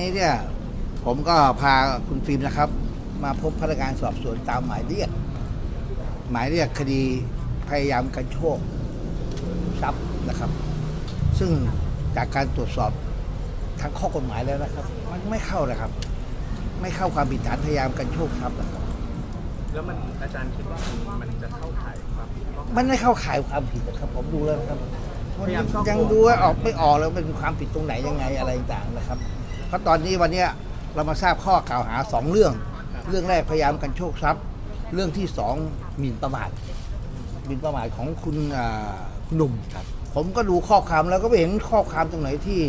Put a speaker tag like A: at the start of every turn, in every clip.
A: นี้เนี่ยผมก็พาคุณฟิล์มนะครับ มาพบพนักงานสอบสวนตามหมายเรียก หมายเรียกคดีพยายามกันโชคทรัพย์นะครับ ซึ่งจากการตรวจสอบทางข้อกฎหมายแล้วนะครับ มันไม่เข้านะครับ ไม่เข้าความผิดฐานพยายามกันโชคทรัพย์นะครับ
B: แล้วมันอาจารย์คิดว่ามันมันจะเข้าข่ายความผิดข้อหา
A: มันไม่เข้าข่ายความผิดนะครับ ผมดูแล้วนะครับ
B: พยายามช่อโกง
A: ยังดูว่าออกไม่ออกแล้วเป็นความผิดตรงไหนยังไงอะไรต่างๆนะครับ เพราะตอนนี้วันเนี้ยเรามาทราบข้อกล่าวหาสองเรื่อง เรื่องแรกพยายามกันโชคทรัพย์ เรื่องที่สองหมิ่นประมาทหมิ่นประมาทของคุณอ่าคุณหนุ่มครับผมก็ดูข้อความแล้วก็ไม่เห็นข้อความตรงไหนที่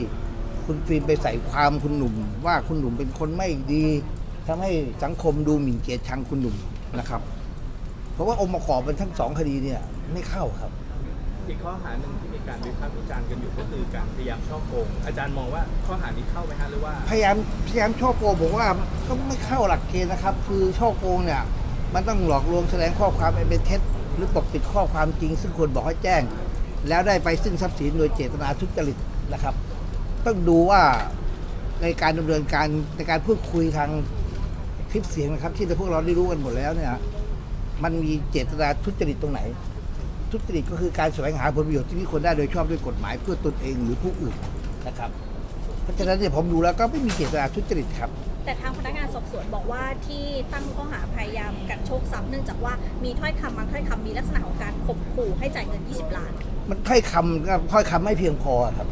A: คุณฟิล์มไปใส่ความคุณหนุ่ม ว่าคุณหนุ่มเป็นคนไม่ดีทำให้สังคมดูหมิ่นเกียรติชังคุณหนุ่มนะครับ เพราะว่าองค์ประกอบเป็นทั้งสองคดีเนี่ยไม่เข้าครับ
B: อีกข้อหาหนึ่งที่มีการวิพากษ์วิจารณ์กันอยู่ก็คือการพยายามช่อโกง อาจารย์มองว่าข้อหานี้เข้าไหมฮะหรือว่า
A: พยายามพยายามช่อโกงผมว่าก็ไม่เข้าหลักเกณฑ์นะครับ คือช่อโกงเนี่ย มันต้องหลอกลวงแสดงข้อความอันเป็นเท็จหรือปกปิดข้อความจริง ซึ่งควรบอกให้แจ้ง แล้วได้ไปซึ่งทรัพย์สินโดยเจตนาทุจริตนะครับ ต้องดูว่าในการดำเนินการในการพูดคุยทางคลิปเสียงนะครับ ที่พวกเราได้รู้กันหมดแล้วเนี่ยมันมีเจตนาทุจริตตรงไหน ทุจริตก็คือการแสวงหาผลประโยชน์ที่มีคนได้โดยชอบด้วยกฎหมายเพื่อตนเองหรือผู้อื่นนะครับ เพราะฉะนั้นเนี่ยผมดูแล้วก็ไม่มีเจตนาทุจริตครับ
C: แต่ทางพนักงานสอบสวนบอกว่าที่ตั้งข้อหาพยายามกันโชคทรัพย์เนื่องจากว่ามีถ้อยคำบางถ้อยคำมีลักษณะของการข่มขู่ให้จ่ายเงิน 20 ล้าน
A: มันถ้อยคำก็ถ้อยคำไม่เพียงพอครับ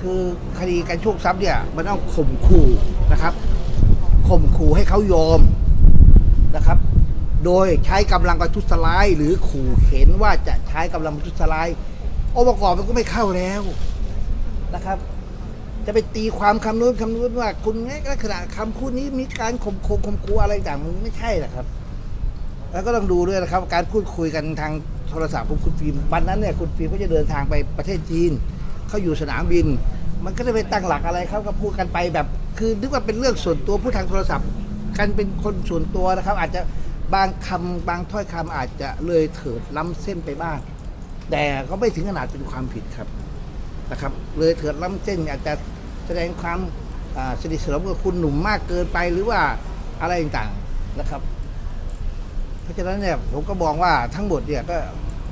A: คือคดีการโชคทรัพย์เนี่ยมันต้องข่มขู่นะครับข่มขู่ให้เขายอมนะครับ โดยใช้กำลังประทุษร้าย หรือขู่เข็นว่าจะใช้กำลังประทุษร้ายองค์ประกอบมันก็ไม่เข้าแล้วนะครับ จะไปตีความคำนู้นคำนู้นว่า คุณลักษณะคำพูดนี้มีการข่มขู่ข่มขู่อะไรต่างมันไม่ใช่นะครับ แล้วก็ต้องดูด้วยนะครับ การพูดคุยกันทางโทรศัพท์ของคุณฟิล์มวันนั้นเนี่ยคุณฟิล์มก็จะเดินทางไปประเทศจีนเขาอยู่สนามบิน มันก็ได้ไปตั้งหลักอะไรเขาก็พูดกันไปแบบ คือนึกว่าเป็นเรื่องส่วนตัวผู้ทางโทรศัพท์ กันเป็นคนส่วนตัวนะครับ อาจจะ บางคำบางถ้อยคำอาจจะเลยเถิดล้ำเส้นไปบ้าง แต่ก็ไม่ถึงขนาดเป็นความผิดครับนะครับ เลยเถิดล้ำเส้นอาจจะแสดงความอ่าสนิทสนมกับคุณหนุ่มมากเกินไปหรือว่าอะไรต่างๆนะครับ เพราะฉะนั้นเนี่ยผมก็มองว่าทั้งหมดเนี่ยก็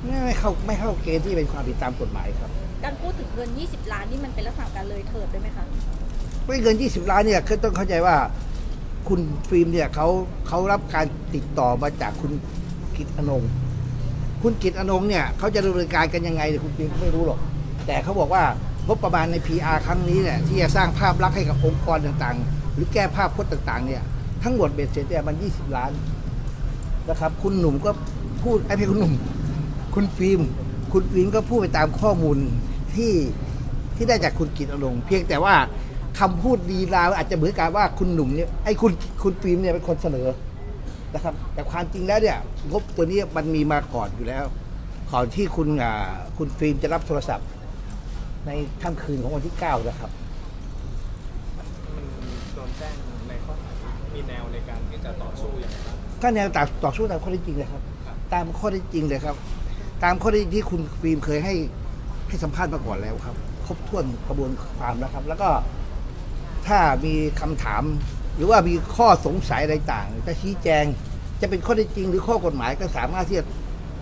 A: ไม่ไม่เข้าไม่เข้าเกณฑ์ที่เป็นความผิดตามกฎหมายครับ
C: การพูดถึงเงิน 20 ล้านนี่มันเป็นลักษณะการเลยเถิดด้วยไหมคะ
A: ไม่เงิน 20 ล้านเนี่ยคือต้องเข้าใจว่า คุณฟิล์มเนี่ยเขาเขารับการติดต่อมาจากคุณกิตอนงคุณกิตอนงเนี่ยเขาจะดำเนินการกันยังไงเนี่ยคุณฟิล์มไม่รู้หรอก แต่เขาบอกว่างบประมาณใน PR ครั้งนี้เนี่ยที่จะสร้างภาพลักษณ์ให้กับองค์กรต่างๆ หรือแก้ภาพพจน์ต่างๆเนี่ยทั้งหมดเบ็ดเสร็จเนี่ยมัน 20 ล้านนะครับ คุณหนุ่มก็พูดไอ้พี่คุณหนุ่ม คุณฟิล์มคุณฟิล์มก็พูดไปตามข้อมูลที่ที่ได้จากคุณกิตอนงเพียงแต่ว่า คำพูดดีลาอาจจะเหมือนกับว่าคุณหนุ่มเนี่ยไอ้คุณคุณฟิล์มเนี่ยเป็นคนเสนอนะครับ แต่ความจริงแล้วเนี่ยงบตัวนี้มันมีมาก่อนอยู่แล้วก่อนที่คุณอ่าคุณฟิล์มจะรับโทรศัพท์ ในค่ำคืนของวันที่9นะครับ
B: มันโดนแจ้งในข้อหามีแนวในการที่จะต่อสู้อย่างไรบ้าง
A: ก็แนวต่อต่อสู้ตามข้อเท็จจริงเลยครับ ตามข้อเท็จจริงเลยครับ ตามข้อเท็จจริงที่คุณฟิล์มเคยให้ให้สัมภาษณ์มาก่อนแล้วครับ ครบถ้วนกระบวนความแล้วครับ แล้วก็ ถ้ามีคำถาม หรือว่ามีข้อสงสัยอะไรต่างจะชี้แจงจะเป็นข้อเท็จจริง หรือข้อกฎหมายก็สามารถที่จะ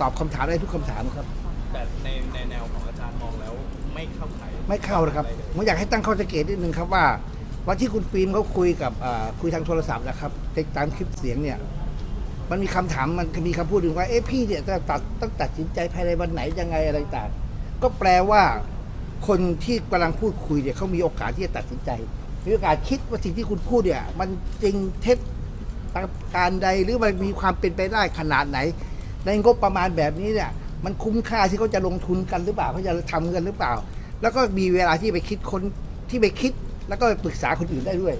A: ตอบคำถามได้ทุกคำถามครับ
B: แต่ในในแนวของอาจารย์มองแล้วไม่เข้าข่าย
A: ไม่เข้านะครับ
B: อะไเลย
A: ผมอยากให้ตั้งข้อสังเกตนิดนึงครับว่าวันที่คุณฟิล์มเขาคุยกับอ่าคุยทางโทรศัพท์นะครับติดตามคลิปเสียงเนี่ย มันมีคำถามมันมีคำพูดถึงว่าเอ๊ะพี่เนี่ยจะตัดต้องตัดสินใจภายในวันไหนยังไงอะไรต่างก็แปลว่าคนที่กำลังพูดคุยเนี่ยเขามีโอกาสที่จะตัดสินใจ มีโอกาสคิดว่าสิ่งที่คุณพูดเนี่ย มันจริงเท็จตามการใดหรือมันมีความเป็นไปได้ขนาดไหน ในงบประมาณแบบนี้เนี่ย มันคุ้มค่าที่เขาจะลงทุนกันหรือเปล่าเขาจะทำกันหรือเปล่า แล้วก็มีเวลาที่ไปคิดคนที่ไปคิด แล้วก็ไปปรึกษาคนอื่นได้ด้วย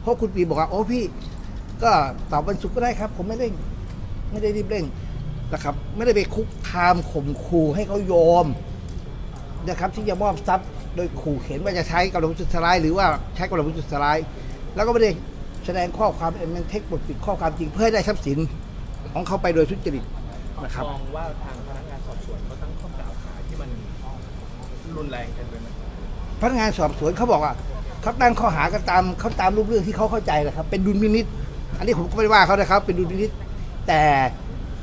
A: เพราะคุณปีบอกว่าโอ้พี่ ก็ตอบวันศุกร์ก็ได้ครับ ผมไม่เร่ง ไม่ได้รีบเร่งนะครับ ไม่ได้ไปคุกคามข่มขู่ให้เขายอม นะครับที่จะมอบทรัพย์โดยขู่เข็นว่าจะใช้กำลังประทุษร้ายหรือว่าใช้กำลังประทุษร้ายแล้วก็ไม่ได้แสดงข้อความเป็นมันเท็จบทปิดข้อความจริงเพื่อให้ได้ทรัพย์สินของเขาไปโดยทุจริตนะครับ
B: มองว่าทางพนักงานสอบสวนเขาตั้งข้อกล่าวหาที่มันรุนแรงเกินไปไหม
A: พนักงานสอบสวนเขาบอกว่าเขาตั้งข้อหากันตามเขาตามรูปเรื่องที่เขาเข้าใจนะครับ เป็นดุลพินิษอันนี้ผมก็ไม่ได้ว่าเขานะครับ เป็นดุลพินิษแต่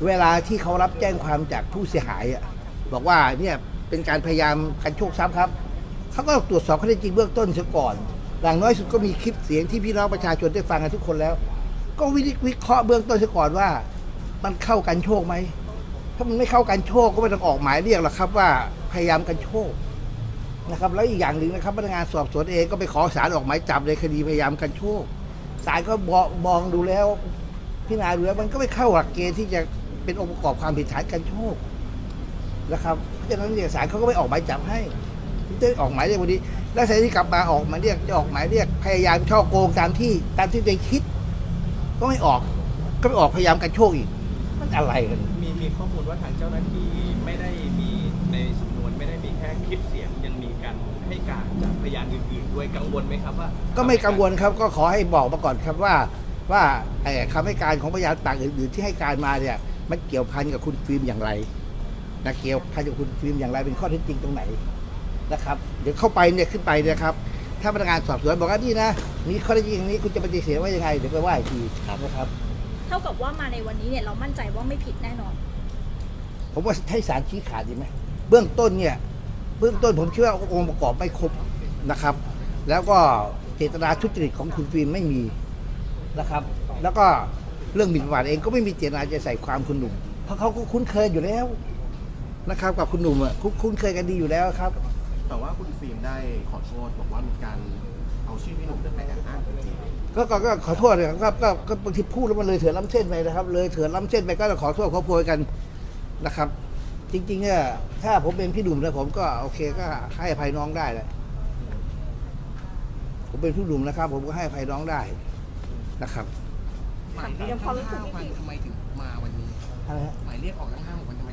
A: เวลาที่เขารับแจ้งความจากผู้เสียหายอะบอกว่าเนี่ย เป็นการพยายามกันโชคทรัพย์ครับเขาก็ตรวจสอบข้อเท็จจริงเบื้องต้นเสียก่อนอย่างน้อยสุดก็มีคลิปเสียงที่พี่น้องประชาชนได้ฟังกันทุกคนแล้ว ก็วิวเคราะห์เบื้องต้นเสียก่อนว่า มันเข้ากันโชคไหมถ้ามันไม่เข้ากันโชคก็ไม่ต้องออกหมายเรียกหรอกครับว่าพยายามกันโชคนะครับ แล้วอีกอย่างหนึ่งนะครับพนักงานสอบสวนเองก็ไปขอสารออกหมายจับในคดีพยายามกันโชคศาลก็บอกมองดูแล้วพิจารณาดูแล้วมันก็ไม่เข้าหลักเกณฑ์ที่จะเป็นองค์ประกอบความผิดฐานกันโชค นะครับเพราะฉะนั้นเนี่ยศาลเขาก็ไม่ออกหมายจับให้ที่ออกหมายเรียกวันนี้ แล้วสายที่กลับมาออกหมายเรียกจะออกหมายเรียกพยายามช่อโกงตามที่ตามที่ตัวเองคิด ก็ไม่ออกก็ไปออกพยายามกันโชคอีก มันอะไรกัน
B: มีมีข้อมูลว่าทางเจ้าหน้าที่ไม่ได้มีในสำนวนไม่ได้มีแค่คลิปเสียงยังมีการให้การจากพยานอื่นๆด้วยกังวลไหมครับว่า
A: ก็ไม่กังวลครับก็ขอให้บอกมาก่อนครับว่า ว่าไอ้คำให้การของพยานปากอื่น ๆ ที่ให้การมาเนี่ยมันเกี่ยวพันกับคุณฟิล์มอย่างไร นะเกี่ยวพันกับคุณฟิล์มอย่างไรเป็นข้อเท็จจริงตรงไหนนะครับ เดี๋ยวเข้าไปเนี่ยขึ้นไปเนี่ยครับ ถ้าพนักงานสอบสวนบอกว่านี่นะมีข้อเท็จจริงอย่างนี้คุณจะปฏิเสธว่ายังไงเดี๋ยวไปว่าอีกทีนะครับ
C: เท่ากับว่ามาในวันนี้เนี่ยเรามั่นใจว่าไม่ผิดแน่นอน
A: ผมว่าให้สารชี้ขาดดีไหมเบื้องต้นเนี่ย เบื้องต้นผมเชื่อว่าองค์ประกอบไม่ครบนะครับ แล้วก็เจตนาทุจริตของคุณฟิล์มไม่มีนะครับ แล้วก็เรื่องหมิ่นประมาทเองก็ไม่มีเจตนาจะใส่ความคุณหนุ่ม เพราะเขาก็คุ้นเคยอยู่แล้ว นะครับกับคุณหนุ่มอะคุ้นคุ้นเคยกันดีอยู่แล้วครับ
D: แต่ว่าคุณฟิล์มได้ขอโทษบอกว่ามีการเอาชื่อพี่หนุ่มไปแอบอ้างจริง
A: ก็ก็ก็ขอโทษนะครับก็ก็ก็บางทีพูดแล้วมันเลยเถื่อนล้ำเส้นไปนะครับ เลยเถื่อนล้ำเส้นไปก็ต้องขอโทษขอโพยกันนะครับ จริงๆเนี่ยถ้าผมเป็นพี่หนุ่มแล้วผมก็โอเคก็ให้อภัยน้องได้แหละผมเป็นพี่หนุ่มนะครับ ผมก็ให้อภัยน้องได้นะครับ
D: หมายเรียกทั้งห้าวันทำไมถึงมาวันนี้
A: อะไรฮะ
D: หมายเรียกออกทั้งห้าวันทำไม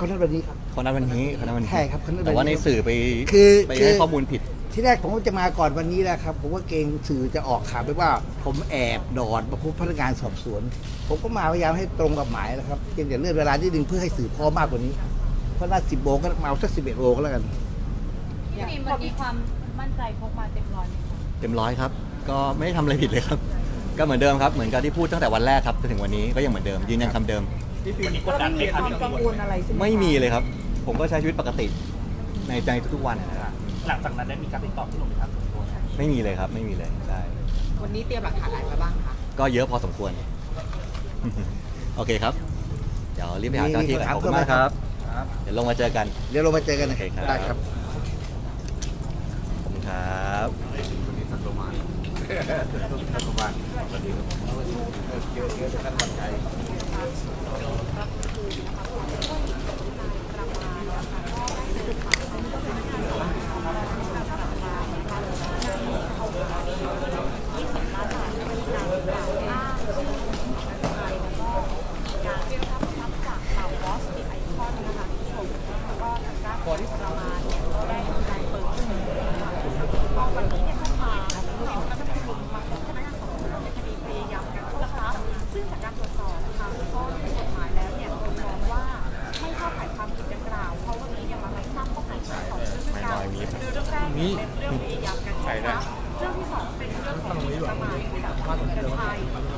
D: ถึงมาวันสุดท้าย
A: ก็นั่นวันนี้ครับ
E: เขานัดวันนี้เขานัดวันนี้
A: ใช่ครับเขานัดวันนี้
E: แต่ว่าในสื่อไป
A: คือ
E: ไป
A: คือ
E: ให้ข้อมูลผิด
A: ที่แรกผมก็จะมาก่อนวันนี้แหละครับ ผมว่าเกรงสื่อจะออกข่าวไปว่า ผมแอบดอดมาพบพนักงานสอบสวน ผมก็มาพยายามให้ตรงกับหมายนะครับเพียงแต่เลื่อนเวลานิดนึงเพื่อให้สื่อพร้อมมากกว่านี้ เพราะน่าสิบโมงก็มาเอาสักสิบเอ็ดโมงก็แล้วกัน
F: พี่ฟิล์มวันนี้ความมั่นใจพกมาเต็มร้อยไหมคะ
E: เต็มร้อยครับ ก็ไม่ได้ทำอะไรผิดเลยครับ ก็เหมือนเดิมครับ เหมือนกับที่พูดตั้งแต่วันแรกครับจนถึงวันนี้ก็ยังเหมือนเดิมยืนยันคำเดิม
B: ที่ฟิล์มกดดันไหมครับ
F: กังวลอะไรใช่ไหม
E: ไม่มีเลยครับ ผมก็ใช้ชีวิตปกติในใจทุกๆวันนะครับ
B: หลังจากนั้นได้มีการติดต่อพี่หนุ่มครับส่วนตัว
E: ไม่มีเลยครับไม่มีเลยใช่
F: วันนี้เตรียมหลักฐานอะไรมาบ้างคะ
E: ก็เยอะพอสมควร โอเคครับ เดี๋ยวรีบไปหาเจ้าหน้าที่กันขอบคุณมากครับเดี๋ยวลงมาเจอกัน
A: เดี๋ยวเรามาเจอกันนะ
E: โอเคครับ
A: ได้ครับ
E: ขอบคุณครับ
C: เรั
G: บคือรับผู้หญิงประมาณก็ใด้เดินทาง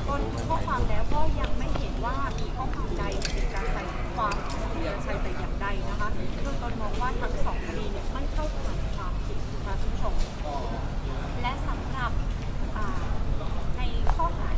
G: ต้นข้อความแล้วก็ยังไม่เห็นว่ามีข้อความใดเป็การใส่ความเสียชัยแต่อย่างใดนะคะโดยตนมองว่าทั้งสองคดีเนี่ยไม่เข้าข่ายความผิดนะคะทุกชมและสำหรับในข้อหา